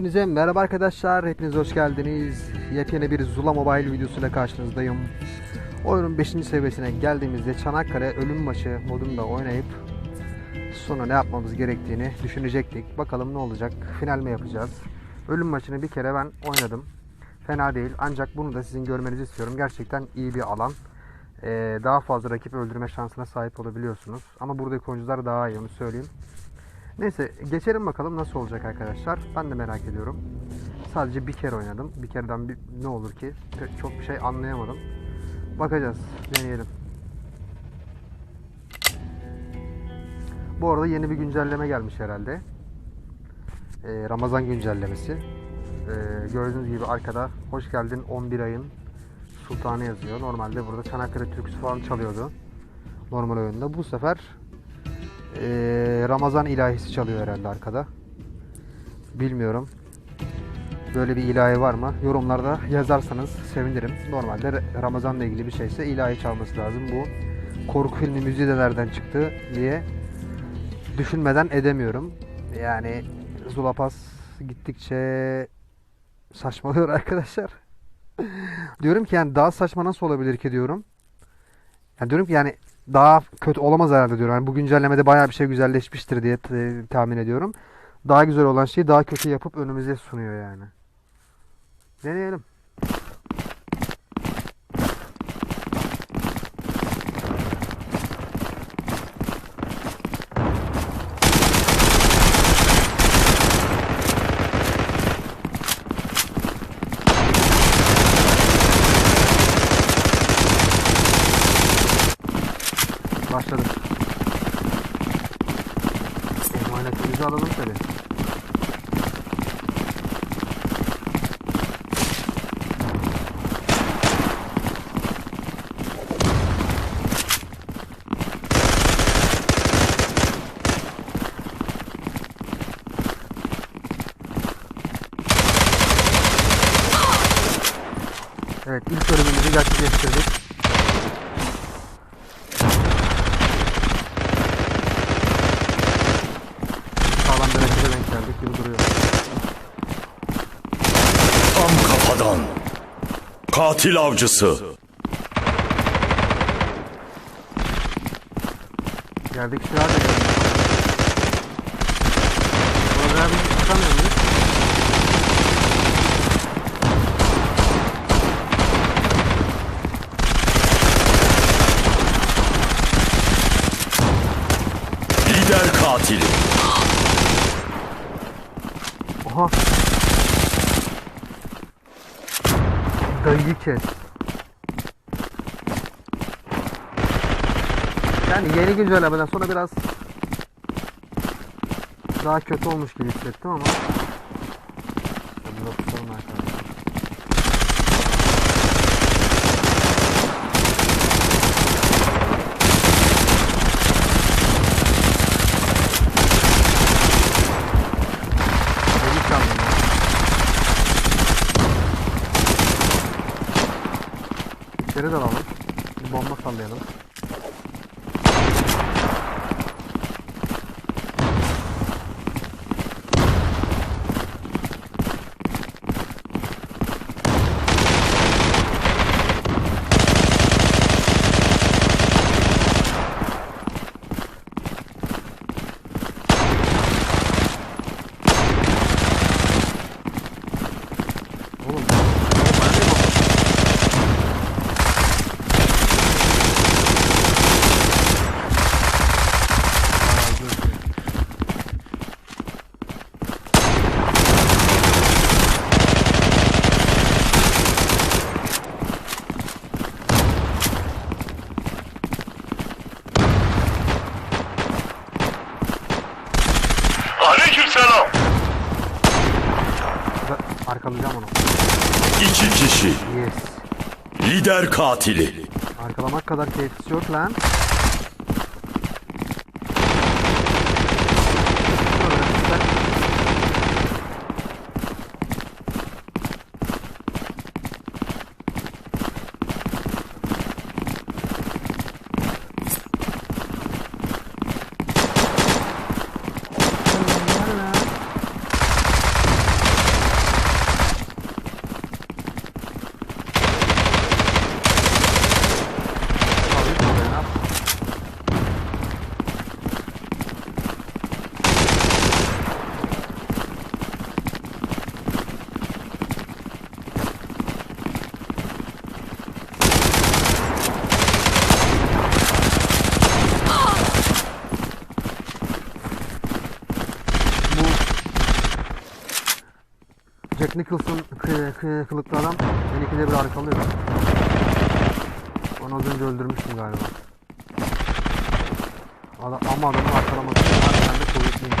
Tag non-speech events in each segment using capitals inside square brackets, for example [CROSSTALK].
Hepinize merhaba arkadaşlar. Hepiniz hoş geldiniz. Yepyeni bir Zula Mobile videosuyla karşınızdayım. Oyunun 5. seviyesine geldiğimizde Çanakkale ölüm maçı modunda oynayıp sonra ne yapmamız gerektiğini düşünecektik. Bakalım ne olacak? Final mi yapacağız? Ölüm maçını bir kere ben oynadım. Fena değil. Ancak bunu da sizin görmenizi istiyorum. Gerçekten iyi bir alan. Ee, daha fazla rakip öldürme şansına sahip olabiliyorsunuz. Ama buradaki oyuncular daha iyi onu söyleyeyim. Neyse geçelim bakalım nasıl olacak arkadaşlar. Ben de merak ediyorum. Sadece bir kere oynadım. Bir kereden bir, ne olur ki? Çok bir şey anlayamadım. Bakacağız. Deneyelim. Bu arada yeni bir güncelleme gelmiş herhalde. Ee, Ramazan güncellemesi. Ee, gördüğünüz gibi arkada hoş geldin 11 ayın sultanı yazıyor. Normalde burada Çanakkale türküsü falan çalıyordu. Normal oyunda. Bu sefer ee, Ramazan ilahisi çalıyor herhalde arkada. Bilmiyorum. Böyle bir ilahi var mı? Yorumlarda yazarsanız sevinirim. Normalde Ramazan'la ilgili bir şeyse ilahi çalması lazım. Bu korku filmi müziği de nereden çıktı diye düşünmeden edemiyorum. Yani Zulapas gittikçe saçmalıyor [LAUGHS] arkadaşlar. diyorum ki yani daha saçma nasıl olabilir ki diyorum. Yani diyorum ki yani daha kötü olamaz herhalde diyorum. Yani bu güncellemede bayağı bir şey güzelleşmiştir diye tahmin ediyorum. Daha güzel olan şeyi daha kötü yapıp önümüze sunuyor yani. Deneyelim. Başladı. Emanetimizi alalım tabi. Evet ilk bölümümüzü gerçekleştirdik. Katil avcısı. Geldik silah da geldi. Oraya bir çıkamıyor muyuz? Lider katili. Oha. Dayıyı kes. Yani yeni güncellemeden sonra biraz daha kötü olmuş gibi hissettim ama Burada tutalım arkadaşlar. Deli çaldım ya. İçeri dalalım. Bomba sallayalım. Oğlum. Bomba ne bomba? Aa, dur. Aleykümselam. Ben Arkalayacağım onu. İki kişi. Yes. Lider katili. Arkalamak kadar keyifsiz yok lan. Kılıklı adam beni ikide bir arkalıyor. Onu az önce öldürmüştüm galiba. Ama adamın arkalaması harbiden de kuvvetliyim.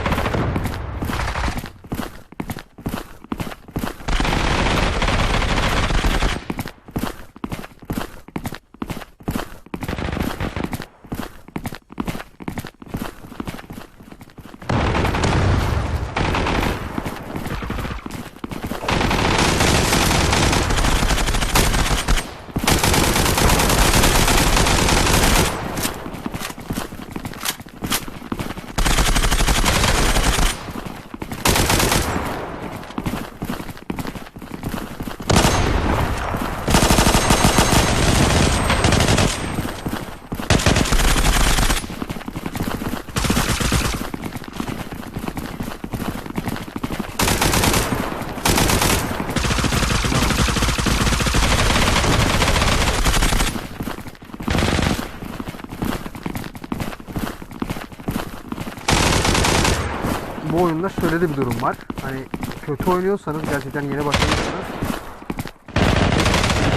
Oyunda şöyle de bir durum var. Hani kötü oynuyorsanız gerçekten yeni başlamışsanız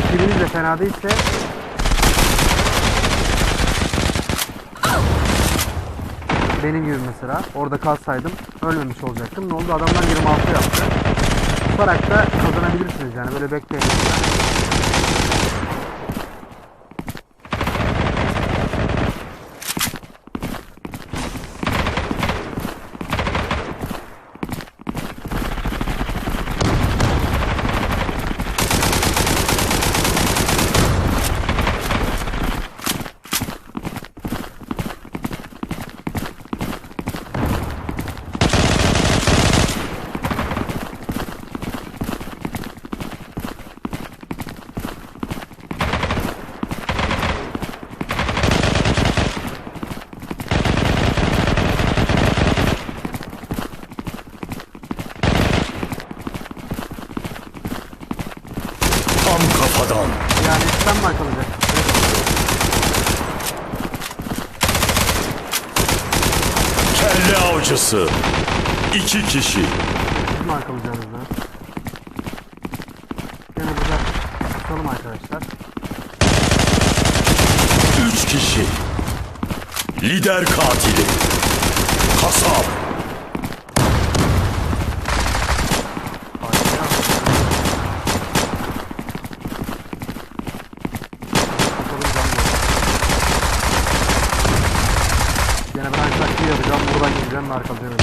ekibiniz de fena değilse benim gibi mesela orada kalsaydım ölmemiş olacaktım. Ne oldu? Adamlar 26 yaptı. Tutarak da kazanabilirsiniz yani böyle bekleyin. Sen mi arkalayacaksın? Kelle avcısı. İki kişi. Siz mi arkalayacaksınız lan? Gene burada tutalım arkadaşlar. Üç kişi. Lider katili. Kasap. Harika. Bakalım can yok. Gene ben aynı taktiği yapacağım. Buradan gideceğim ve arkalayacağım.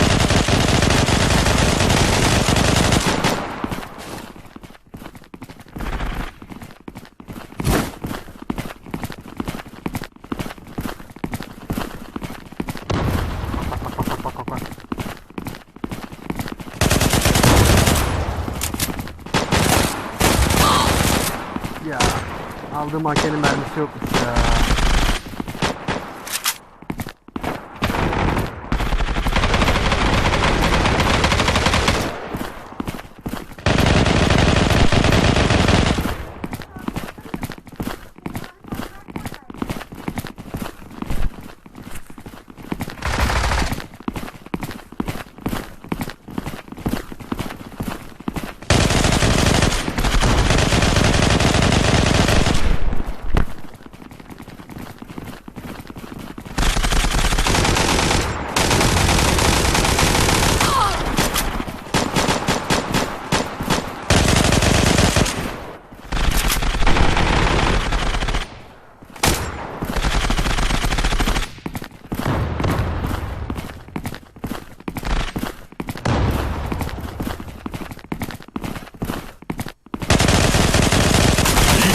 Bak bak bak bak bak. Ya aldığım AK'nin mermisi yokmuş ya.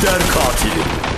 Lider katili.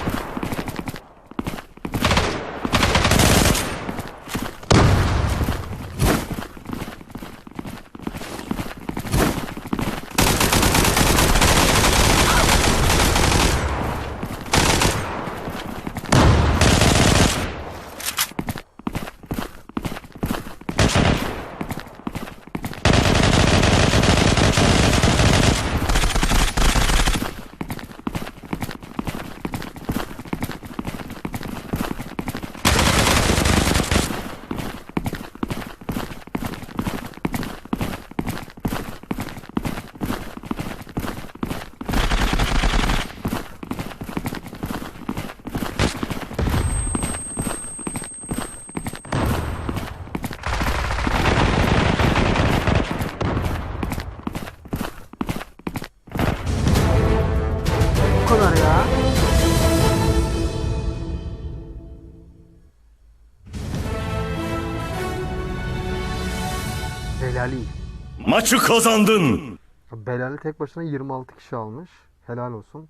Maçı kazandın. Belali tek başına 26 kişi almış. Helal olsun.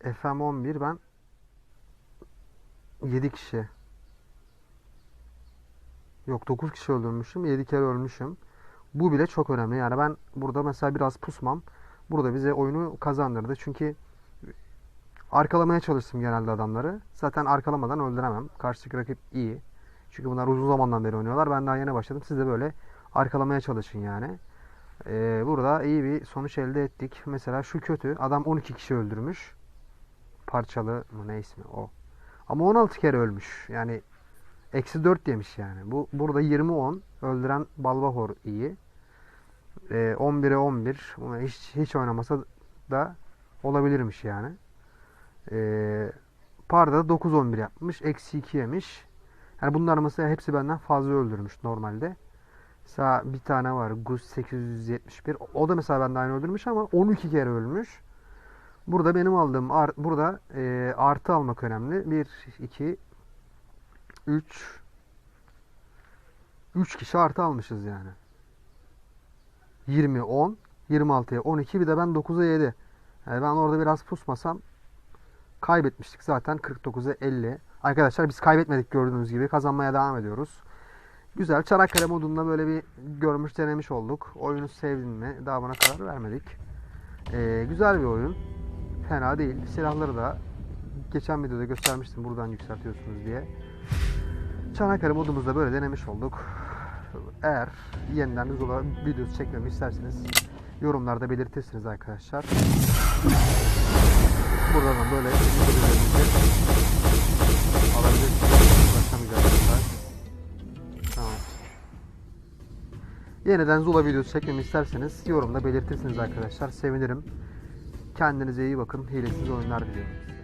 FM11 ben 7 kişi. Yok 9 kişi öldürmüşüm. 7 kere ölmüşüm. Bu bile çok önemli. Yani ben burada mesela biraz pusmam. Burada bize oyunu kazandırdı. Çünkü arkalamaya çalıştım genelde adamları. Zaten arkalamadan öldüremem. Karşıdaki rakip iyi. Çünkü bunlar uzun zamandan beri oynuyorlar. Ben daha yeni başladım. Siz de böyle arkalamaya çalışın yani. Ee, burada iyi bir sonuç elde ettik. Mesela şu kötü. Adam 12 kişi öldürmüş. Parçalı mı ne ismi o. Ama 16 kere ölmüş. Yani eksi 4 demiş yani. Bu burada 20-10 öldüren Balbahor iyi. Ee, 11'e 11. Buna hiç hiç oynamasa da olabilirmiş yani. Ee, Parda 9-11 yapmış. Eksi 2 yemiş. Yani bunlar mesela hepsi benden fazla öldürmüş normalde. Mesela bir tane var Gus 871. O da mesela benden aynı öldürmüş ama 12 kere ölmüş. Burada benim aldığım ar- burada e, artı almak önemli. 1 2 3 3 kişi artı almışız yani. 20 10 26'ya 12 bir de ben 9'a 7. Yani ben orada biraz pusmasam kaybetmiştik zaten 49'a 50. Arkadaşlar biz kaybetmedik gördüğünüz gibi kazanmaya devam ediyoruz. Güzel. Çanakkale modunda böyle bir görmüş denemiş olduk. Oyunu sevdin mi? Daha buna karar vermedik. Ee, güzel bir oyun. Fena değil. Silahları da geçen videoda göstermiştim buradan yükseltiyorsunuz diye. Çanakkale modumuzda böyle denemiş olduk. Eğer yeniden Zula videosu çekmemi isterseniz yorumlarda belirtirsiniz arkadaşlar. Buradan da böyle Yeniden Zula videosu çekmemi isterseniz yorumda belirtirsiniz arkadaşlar. Sevinirim. Kendinize iyi bakın. Hilesiz oyunlar diliyorum.